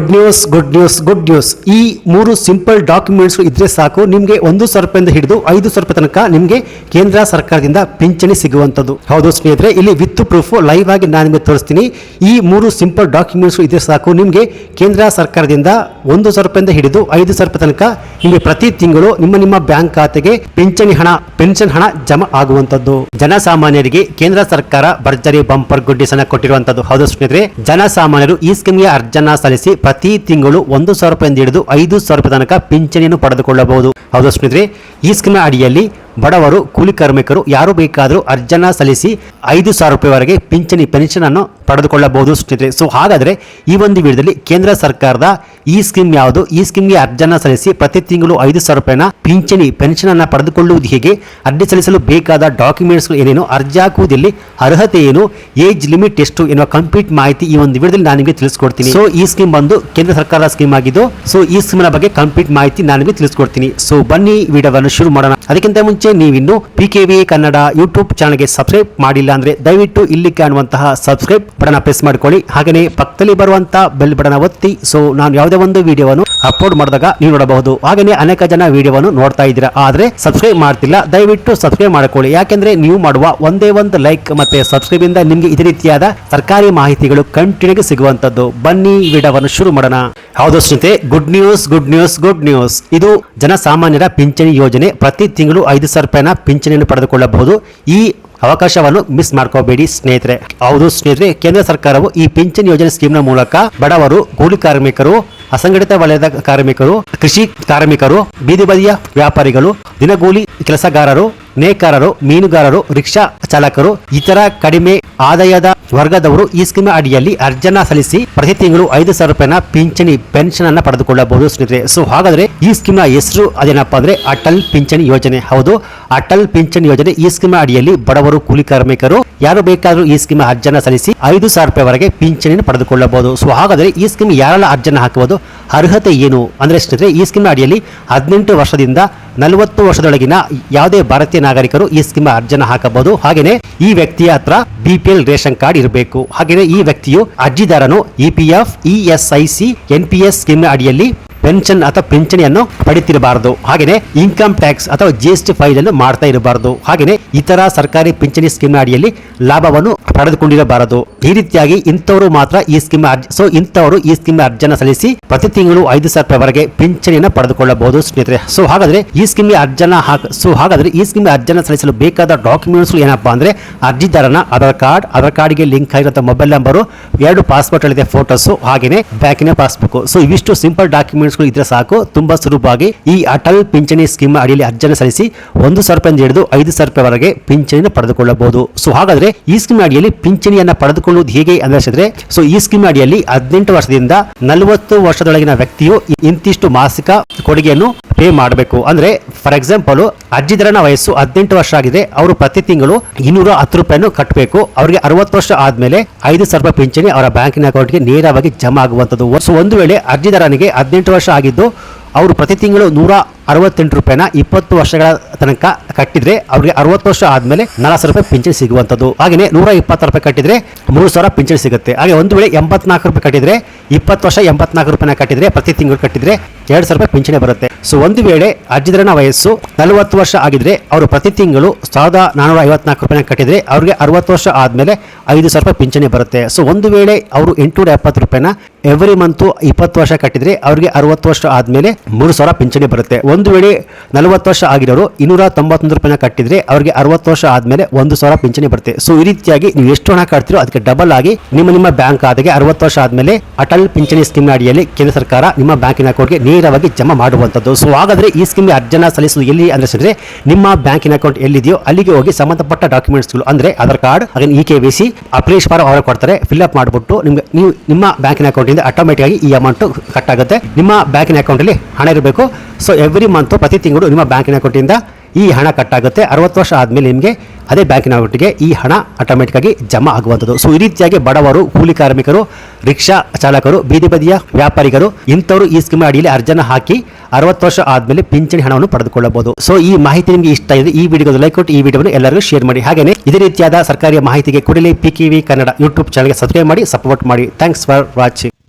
Good news good news good news ಈ ಮೂರು simple documents ಇದ್ರೆ ಸಾಕು. ನಿಮಗೆ ಒಂದು ಸಾವಿರ ರೂಪಾಯಿಂದ ಹಿಡಿದು ಐದು ಸಾವಿರ ರೂಪಾಯಿ ತನಕ ನಿಮಗೆ ಕೇಂದ್ರ ಸರ್ಕಾರದಿಂದ ಪಿಂಚಣಿ ಸಿಗುವಂತದ್ದು ಹೌದು ಸ್ನೇಹಿತರೆ, ಇಲ್ಲಿ ವಿತ್ ಪ್ರೂಫ್ ಲೈವ್ ಆಗಿ ನಾನು ನಿಮಗೆ ತೋರಿಸ್ತೀನಿ. ಈ ಮೂರು ಸಿಂಪಲ್ ಡಾಕ್ಯುಮೆಂಟ್ಸ್ ಇದ್ರೆ ಸಾಕು. ನಿಮಗೆ ಕೇಂದ್ರ ಸರ್ಕಾರದಿಂದ ಒಂದು ಸಾವಿರ ರೂಪಾಯಿಂದ ಹಿಡಿದು ಐದು ಸಾವಿರ ರೂಪಾಯಿ ತನಕ ನಿಮಗೆ ಪ್ರತಿ ತಿಂಗಳು ನಿಮ್ಮ ನಿಮ್ಮ ಬ್ಯಾಂಕ್ ಖಾತೆಗೆ ಪಿಂಚಣಿ ಹಣ, ಪೆನ್ಷನ್ ಹಣ ಜಮಾ ಆಗುವಂತದ್ದು ಜನಸಾಮಾನ್ಯರಿಗೆ ಕೇಂದ್ರ ಸರ್ಕಾರ ಭರ್ಜರಿ ಬಂಪರ್ ಗುಡ್ಡಿಸನ್ನ ಕೊಟ್ಟಿರುವಂತದ್ದು ಹೌದು ಸ್ನೇಹಿತರೆ, ಜನಸಾಮಾನ್ಯರು ಈ ಸ್ಕೀಮ್ಗೆ ಅರ್ಜನ್ನ ಸಲ್ಲಿಸಿ ಪ್ರತಿ ತಿಂಗಳು ಒಂದು ಸಾವಿರ ರೂಪಾಯಿಂದ ಹಿಡಿದು ಐದು ಸಾವಿರ ರೂಪಾಯಿ ತನಕ ಪಿಂಚಣಿಯನ್ನು ಪಡೆದುಕೊಳ್ಳಬಹುದು. ಹೌದು ಸ್ನೇಹಿತರೆ, ಈ ಸ್ಕೀಮ್ನ ಅಡಿಯಲ್ಲಿ ಬಡವರು, ಕೂಲಿ ಕಾರ್ಮಿಕರು ಯಾರು ಬೇಕಾದರೂ ಅರ್ಜನ ಸಲ್ಲಿಸಿ ಐದು ಸಾವಿರ ರೂಪಾಯಿವರೆಗೆ ಪಿಂಚಣಿ, ಪೆನ್ಷನ್ ಅನ್ನು ಪಡೆದುಕೊಳ್ಳಬಹುದು ಸ್ನೇಹಿತರೆ ಸೊ ಹಾಗಾದರೆ ಈ ಒಂದು ವಿಡಿಯೋದಲ್ಲಿ ಕೇಂದ್ರ ಸರ್ಕಾರದ ಈ ಸ್ಕೀಮ್ ಯಾವುದು? ಈ ಸ್ಕೀಮ್ಗೆ ಅರ್ಜಿಯನ್ನು ಸಲ್ಲಿಸಿ ಪ್ರತಿ ತಿಂಗಳು ಐದು ಸಾವಿರ ರೂಪಾಯಿನ ಪಿಂಚಣಿ, ಪೆನ್ಷನ್ ಅನ್ನು ಪಡೆದುಕೊಳ್ಳುವುದು ಹೇಗೆ? ಅರ್ಜಿ ಸಲ್ಲಿಸಲು ಬೇಕಾದ ಡಾಕ್ಯುಮೆಂಟ್ಸ್ ಏನೇನು? ಅರ್ಜಿ ಹಾಕುವುದಲ್ಲಿ ಅರ್ಹತೆ ಏನು? ಏಜ್ ಲಿಮಿಟ್ ಎಷ್ಟು ಎನ್ನುವ ಕಂಪ್ಲೀಟ್ ಮಾಹಿತಿ ಈ ಒಂದು ವಿಡಿಯೋದಲ್ಲಿ ನಾನು ನಿಮಗೆ ತಿಳಿಸ್ಕೊಡ್ತೀನಿ. ಸೊ ಈ ಸ್ಕೀಮ್ ಬಂದು ಕೇಂದ್ರ ಸರ್ಕಾರದ ಸ್ಕೀಮ್ ಆಗಿದ್ದು ಸೊ ಈ ಸ್ಕೀಮ್ನ ಬಗ್ಗೆ ಕಂಪ್ಲೀಟ್ ಮಾಹಿತಿ ನಾನು ನಿಮಗೆ ತಿಳಿಸ್ಕೊಡ್ತೀನಿ. ಸೊ ಬನ್ನಿ ವಿಡಿಯೋವನ್ನು ಶುರು ಮಾಡೋಣ. ಅದಕ್ಕಿಂತ ಮುಂಚೆ ನೀವಿನ್ನು P K V Kannada YouTube ಚಾನಲ್ಗೆ ಸಬ್ಸ್ಕ್ರೈಬ್ ಮಾಡಿಲ್ಲ ಅಂದ್ರೆ ದಯವಿಟ್ಟು ಇಲ್ಲಿ ಕಾಣುವಂತಹ ಸಬ್ಸ್ಕ್ರೈಬ್ ಬಟನ್ ಪ್ರೆಸ್ ಮಾಡ್ಕೊಳ್ಳಿ. ಹಾಗೆಯೇ ಪಕ್ಕದಲ್ಲಿ ಬರುವಂತಹ ಬೆಲ್ ಬಟನ್ ಒತ್ತಿ. ಸೊ ನಾನು ಯಾವುದೇ ಒಂದು ವಿಡಿಯೋವನ್ನು ಅಪ್ಲೋಡ್ ಮಾಡಿದಾಗ ನೀವು ನೋಡಬಹುದು. ಹಾಗೆಯೇ ಅನೇಕ ಜನ ವಿಡಿಯೋವನ್ನು ನೋಡ್ತಾ ಇದ್ದೀರಾ. ಆದರೆ ಸಬ್ಸ್ಕ್ರೈಬ್ ಮಾಡ್ತಿಲ್ಲ. ದಯವಿಟ್ಟು ಸಬ್ಸ್ಕ್ರೈಬ್ ಮಾಡ್ಕೊಳ್ಳಿ. ಯಾಕೆಂದ್ರೆ ನೀವು ಮಾಡುವ ಒಂದೇ ಒಂದು ಲೈಕ್ ಮತ್ತೆ ಸಬ್ಸ್ಕ್ರೈಬ್ ಇಂದ ನಿಮಗೆ ಇದೇ ರೀತಿಯಾದ ಸರ್ಕಾರಿ ಮಾಹಿತಿಗಳು ಕಂಟಿನ್ಯೂ ಸಿಗುವಂತದ್ದು. ಬನ್ನಿ, ವಿಡಿಯೋವನ್ನು ಶುರು ಮಾಡೋಣ. ಹೌದು ಸ್ನೇಹಿತರೆ good news good news good news ಇದು ಜನಸಾಮಾನ್ಯರ ಪಿಂಚಣಿ ಯೋಜನೆ. ಪ್ರತಿ ತಿಂಗಳು ಐದು ಸಾವಿರ ರೂಪಾಯಿನ ಪಿಂಚಣಿಯನ್ನು ಪಡೆದುಕೊಳ್ಳಬಹುದು. ಈ ಅವಕಾಶವನ್ನು ಮಿಸ್ ಮಾಡ್ಕೋಬೇಡಿ ಸ್ನೇಹಿತರೆ. ಹೌದು ಸ್ನೇಹಿತರೆ, ಕೇಂದ್ರ ಸರ್ಕಾರವು ಈ ಪಿಂಚಣಿ ಯೋಜನೆ ಸ್ಕೀಮ್ನ ಮೂಲಕ ಬಡವರು, ಕೂಲಿ ಕಾರ್ಮಿಕರು, ಅಸಂಘಟಿತ ವಲಯದ ಕಾರ್ಮಿಕರು, ಕೃಷಿ ಕಾರ್ಮಿಕರು, ಬೀದಿ ಬದಿಯ ವ್ಯಾಪಾರಿಗಳು, ದಿನಗೂಲಿ ಕೆಲಸಗಾರರು, ನೇಕಾರರು, ಮೀನುಗಾರರು, ರಿಕ್ಷಾ ಚಾಲಕರು, ಇತರ ಕಡಿಮೆ ಆದಾಯದ ವರ್ಗದವರು ಈ ಸ್ಕೀಮ್ ಅಡಿಯಲ್ಲಿ ಅರ್ಜನ ಸಲ್ಲಿಸಿ ಪ್ರತಿ ತಿಂಗಳು ಐದು ಸಾವಿರ ರೂಪಾಯಿನ ಪಿಂಚಣಿ ಪೆನ್ಷನ್ ಅನ್ನ ಪಡೆದುಕೊಳ್ಳಬಹುದು. ಸ್ನೇಹಿತರೆ, ಸೊ ಹಾಗಾದ್ರೆ ಈ ಸ್ಕೀಮ್ನ ಹೆಸರು ಅದೇನಪ್ಪ ಅಂದ್ರೆ ಅಟಲ್ ಪಿಂಚಣಿ ಯೋಜನೆ. ಹೌದು, ಅಟಲ್ ಪಿಂಚಣಿ ಯೋಜನೆ ಈ ಸ್ಕೀಮ್ ಅಡಿಯಲ್ಲಿ ಬಡವರು, ಕೂಲಿ ಕಾರ್ಮಿಕರು, ಯಾರು ಬೇಕಾದರೂ ಈ ಸ್ಕೀಮ್ ಅರ್ಜನ ಸಲ್ಲಿಸಿ ಐದು ಸಾವಿರ ರೂಪಾಯಿವರೆಗೆ ಪಿಂಚಣಿಯನ್ನು ಪಡೆದುಕೊಳ್ಳಬಹುದು. ಸೊ ಹಾಗಾದ್ರೆ ಈ ಸ್ಕೀಮ್ ಯಾರೆಲ್ಲ ಅರ್ಜನ ಹಾಕಬಹುದು? ಅರ್ಹತೆ ಏನು? ಅಂದ್ರೆ ಸ್ನೇಹಿತರೆ, ಈ ಸ್ಕೀಮ್ನ ಅಡಿಯಲ್ಲಿ ಹದಿನೆಂಟು ವರ್ಷದಿಂದ ನಲವತ್ತು ವರ್ಷದೊಳಗಿನ ಯಾವುದೇ ಭಾರತೀಯ ನಾಗರಿಕರು ಈ ಸ್ಕೀಮ್ ಅರ್ಜನ ಹಾಕಬಹುದು. ಹಾಗೆಯೇ ಈ ವ್ಯಕ್ತಿಯ ಹತ್ರ B P L ration card ಇರಬೇಕು. ಹಾಗೆಯೇ ಈ ವ್ಯಕ್ತಿಯು ಅರ್ಜಿದಾರನು E P F, E S I C, N P S scheme ಅಡಿಯಲ್ಲಿ ಪೆನ್ಷನ್ ಅಥವಾ ಪಿಂಚಣಿಯನ್ನು ಪಡಿತಿರಬಾರದು. ಹಾಗೆಯೇ ಇನ್ಕಮ್ ಟ್ಯಾಕ್ಸ್ ಅಥವಾ ಜಿ ಎಸ್ ಟಿ ಫೈಲ್ ಅನ್ನು ಮಾಡ್ತಾ ಇರಬಾರದು. ಹಾಗೆಯೇ ಇತರ ಸರ್ಕಾರಿ ಪಿಂಚಣಿ ಸ್ಕೀಮ್ ಅಡಿಯಲ್ಲಿ ಲಾಭವನ್ನು ಪಡೆದುಕೊಂಡಿರಬಾರದು. ಈ ರೀತಿಯಾಗಿ ಇಂಥವರು ಮಾತ್ರ ಈ ಸ್ಕೀಮ್ ಸೊ ಇಂಥವರು ಈ ಸ್ಕೀಮ್ ಅರ್ಜಿಯನ್ನು ಸಲ್ಲಿಸಿ ಪ್ರತಿ ತಿಂಗಳು ಐದು ಸಾವಿರ ರೂಪಾಯಿವರೆಗೆ ಪಿಂಚಣಿಯನ್ನು ಪಡೆದುಕೊಳ್ಳಬಹುದು ಸ್ನೇಹಿತರೆ. ಸೊ ಹಾಗಾದ್ರೆ ಈ ಸ್ಕೀಮ್ ಅರ್ಜನ ಸೊ ಹಾಗಾದ್ರೆ ಈ ಸ್ಕೀಮ್ ಅರ್ಜನ ಸಲ್ಲಿಸಲು ಬೇಕಾದ ಡಾಕ್ಯುಮೆಂಟ್ಸ್ ಏನಪ್ಪಾ ಅಂದ್ರೆ ಅರ್ಜಿದಾರನ ಆಧಾರ್ ಕಾರ್ಡ್, ಆಧಾರ್ ಕಾರ್ಡ್ಗೆ ಲಿಂಕ್ ಆಗಿರುವಂತಹ ಮೊಬೈಲ್ ನಂಬರು, ಎರಡು ಪಾಸ್ಪೋರ್ಟ್ ಅಲ್ಲಿದೆ ಫೋಟೋಸ್ ಹಾಗೆಯೇ ಬ್ಯಾಂಕಿನ ಪಾಸ್ಬುಕ್. ಸೊ ಇವಿಷ್ಟು ಸಿಂಪಲ್ ಡಾಕ್ಯುಮೆಂಟ್ಸ್ ಇದ್ರೆ ಸಾಕು. ತುಂಬಾ ಸುಲಭವಾಗಿ ಈ ಅಟಲ್ ಪಿಂಚಣಿ ಸ್ಕೀಮ್ ಅಡಿಯಲ್ಲಿ ಅರ್ಜಿಯನ್ನು ಸಲ್ಲಿಸಿ ಒಂದು ಸಾವಿರ ರೂಪಾಯಿಂದ ಹಿಡಿದು ಐದು ಸಾವಿರ ರೂಪಾಯಿವರೆಗೆ ಪಿಂಚಣಿಯನ್ನು ಪಡೆದುಕೊಳ್ಳಬಹುದು. ಸೊ ಹಾಗಾದ್ರೆ ಈ ಸ್ಕೀಮ್ ಅಡಿಯಲ್ಲಿ ಪಿಂಚಣಿಯನ್ನ ಪಡೆದುಕೊಳ್ಳುವುದು ಹೇಗೆ ಅಂದ್ರೆ ಸೊ ಈ ಸ್ಕೀಮ್ ಅಡಿಯಲ್ಲಿ ಹದಿನೆಂಟು ವರ್ಷದಿಂದ ನಲವತ್ತು ವರ್ಷದೊಳಗಿನ ವ್ಯಕ್ತಿಯು ಇಂತಿಷ್ಟು ಮಾಸಿಕ ಕೊಡುಗೆಯನ್ನು ಪೇ ಮಾಡಬೇಕು. ಅಂದ್ರೆ ಫಾರ್ ಎಕ್ಸಾಂಪಲ್ ಅಜ್ಜಿದರನ ವಯಸ್ಸು ಹದಿನೆಂಟು ವರ್ಷ ಆಗಿದೆ. ಅವರು ಪ್ರತಿ ತಿಂಗಳು ಇನ್ನೂರ ಹತ್ತು ರೂಪಾಯಿಯನ್ನು ಕಟ್ಟಬೇಕು ಅವರಿಗೆ ಅರವತ್ತು ವರ್ಷ ಆದಮೇಲೆ ಐದು ಸಾವಿರ ರೂಪಾಯಿ ಪಿಂಚಣಿ ಅವರ ಬ್ಯಾಂಕಿನ ಅಕೌಂಟ್ಗೆ ನೇರವಾಗಿ ಜಮಾ ಆಗುವಂಥದ್ದು. ಒಂದು ವೇಳೆ ಅರ್ಜಿದಾರನಿಗೆ ಹದಿನೆಂಟು ವರ್ಷ ಆಗಿದ್ದು, ಅವರು ಪ್ರತಿ ತಿಂಗಳು ನೂರ ಅರವತ್ತೆಂಟು ರೂಪಾಯಿನ ಇಪ್ಪತ್ತು ವರ್ಷಗಳ ತನಕ ಕಟ್ಟಿದ್ರೆ ಅವರಿಗೆ ಅರವತ್ತು ವರ್ಷ ಆದ್ಮೇಲೆ ನಾಲ್ಕು ಸಾವಿರ ರೂಪಾಯಿ ಪಿಂಚಣಿ ಸಿಗುವಂಥದ್ದು. ಹಾಗೆಯೇ ನೂರ ಇಪ್ಪತ್ತು ರೂಪಾಯಿ ಕಟ್ಟಿದ್ರೆ ಮೂರು ಸಾವಿರ ಪಿಂಚಣಿ ಸಿಗುತ್ತೆ. ಹಾಗೆ ಒಂದು ವೇಳೆ ಎಂಬತ್ನಾಲ್ಕು ರೂಪಾಯಿ ಕಟ್ಟಿದ್ರೆ ಇಪ್ಪತ್ತು ವರ್ಷ ಎಂಬತ್ನಾಲ್ಕು ರೂಪಾಯಿನ ಕಟ್ಟಿದ್ರೆ ಪ್ರತಿ ತಿಂಗಳು ಕಟ್ಟಿದ್ರೆ ಎರಡು ಸಾವಿರ ರೂಪಾಯಿ ಪಿಂಚಣಿ ಬರುತ್ತೆ. ಸೊ ಒಂದು ವೇಳೆ ಅರ್ಜಿದಾರನ ವಯಸ್ಸು ನಲವತ್ತು ವರ್ಷ ಆಗಿದ್ರೆ ಅವರು ಪ್ರತಿ ತಿಂಗಳು ಸಾವಿರದ ನಾನೂರ ಐವತ್ನಾಲ್ಕು ರೂಪಾಯಿನ ಕಟ್ಟಿದ್ರೆ ಅವರಿಗೆ ಅರವತ್ತು ವರ್ಷ ಆದ್ಮೇಲೆ ಐದು ಸಾವಿರ ರೂಪಾಯಿ ಪಿಂಚಣಿ ಬರುತ್ತೆ. ಸೊ ಒಂದು ವೇಳೆ ಅವರು ಎಂಟುನೂರ ಎಪ್ಪತ್ತು ರೂಪಾಯಿನ ಎವ್ರಿ ಮಂತು ಇಪ್ಪತ್ತು ವರ್ಷ ಕಟ್ಟಿದ್ರೆ ಅವರಿಗೆ ಅರವತ್ತು ವರ್ಷ ಆದ್ಮೇಲೆ ಮೂರು ಸಾವಿರ ಪಿಂಚಣಿ ಬರುತ್ತೆ. ಒಂದು ವೇಳೆ ನಲವತ್ತು ವರ್ಷ ಆಗಿರೋರು ಇನ್ನೂರ ತೊಂಬತ್ತೊಂದು ರೂಪಾಯಿನ ಕಟ್ಟಿದ್ರೆ ಅವರಿಗೆ ಅರವತ್ತು ವರ್ಷ ಆದ್ಮೇಲೆ ಒಂದು ಸಾವಿರ ಪಿಂಚಣಿ ಬರುತ್ತೆ. ಸೊ ಈ ರೀತಿಯಾಗಿ ನೀವು ಎಷ್ಟು ಹಣ ಕಟ್ತಿರೋ ಅದಕ್ಕೆ ಡಬಲ್ ಆಗಿ ನಿಮ್ಮ ನಿಮ್ಮ ಬ್ಯಾಂಕ್ ಖಾತೆಗೆ ಅರವತ್ತು ವರ್ಷ ಆದ್ಮೇಲೆ ಅಟಲ್ ಪಿಂಚಣಿ ಸ್ಕೀಮ್ ಅಡಿಯಲ್ಲಿ ಕೇಂದ್ರ ಸರ್ಕಾರ ನಿಮ್ಮ ಬ್ಯಾಂಕಿನ ಅಕೌಂಟ್ಗೆ ನೇರವಾಗಿ ಜಮಾ ಮಾಡುವಂಥದ್ದು. ಸೊ ಹಾಗಾದ್ರೆ ಈ ಸ್ಕೀಮ್ಗೆ ಅರ್ಜನ ಸಲ್ಲಿಸುವುದು ಎಲ್ಲಿ ಅಂದ್ರೆ ನಿಮ್ಮ ಬ್ಯಾಂಕಿನ ಅಕೌಂಟ್ ಎಲ್ಲಿದೆಯೋ ಅಲ್ಲಿಗೆ ಹೋಗಿ ಸಂಬಂಧಪಟ್ಟ ಡಾಕ್ಯುಮೆಂಟ್ಸ್ಗಳು ಅಂದ್ರೆ ಆಧಾರ್ ಕಾರ್ಡ್ ಹಾಗೆ ಇ ಕೆ ವಿ ಸಿ ಅಪ್ಲೇಶ್ ಫಾರ್ಮ್ ಅವರು ಕೊಡ್ತಾರೆ. ಫಿಲ್ ಅಪ್ ಮಾಡಿಬಿಟ್ಟು ನಿಮ್ಗೆ ನೀವು ನಿಮ್ಮ ಬ್ಯಾಂಕಿನ ಅಕೌಂಟಿಂದ ಆಟೋಮೆಟಿಕ್ ಆಗಿ ಈ ಅಮೌಂಟ್ ಕಟ್ ಆಗುತ್ತೆ. ನಿಮ್ಮ ಬ್ಯಾಂಕಿನ ಅಕೌಂಟಲ್ಲಿ ಹಣ ಇರಬೇಕು. ಸೊ ಎವ್ರಿ ಮಂತ್ ಪ್ರತಿ ತಿಂಗಳು ನಿಮ್ಮ ಬ್ಯಾಂಕಿನ ಅಕೌಂಟಿಂದ ಈ ಹಣ ಕಟ್ಟಾಗುತ್ತೆ ಅರವತ್ತು ವರ್ಷ ಆದಮೇಲೆ ನಿಮಗೆ ಅದೇ ಬ್ಯಾಂಕಿನ ಅಕೌಂಟಿಗೆ ಈ ಹಣ ಆಟೋಮೆಟಿಕ್ ಆಗಿ ಜಮಾ ಆಗುವಂಥದ್ದು. ಸೊ ಈ ರೀತಿಯಾಗಿ ಬಡವರು, ಕೂಲಿ ಕಾರ್ಮಿಕರು, ರಿಕ್ಷಾ ಚಾಲಕರು, ಬೀದಿ ಬದಿಯ ವ್ಯಾಪಾರಿಗಳು ಇಂಥವರು ಈ ಸ್ಕೀಮ್ ಅಡಿಯಲ್ಲಿ ಅರ್ಜನ ಹಾಕಿ ಅರವತ್ತು ವರ್ಷ ಆದಮೇಲೆ ಪಿಂಚಣಿ ಹಣವನ್ನು ಪಡೆದುಕೊಳ್ಳಬಹುದು. ಸೊ ಈ ಮಾಹಿತಿ ನಿಮಗೆ ಇಷ್ಟ ಇದೆ ಈ ವಿಡಿಯೋ ಲೈಕ್ ಕೊಟ್ಟು, ಈ ವಿಡಿಯೋವನ್ನು ಎಲ್ಲರಿಗೂ ಶೇರ್ ಮಾಡಿ. ಹಾಗೆಯೇ ಇದೇ ರೀತಿಯಾದ ಸರ್ಕಾರಿ ಮಾಹಿತಿಗೆ ಕೂಡಲೇ ಪಿ ವಿ ಕನ್ನಡ ಯೂಟ್ಯೂಬ್ ಚಾನಲ್ಗೆ ಸಬ್ಸ್ಕ್ರೈಬ್ ಮಾಡಿ ಸಪೋರ್ಟ್ ಮಾಡಿ. Thanks for watching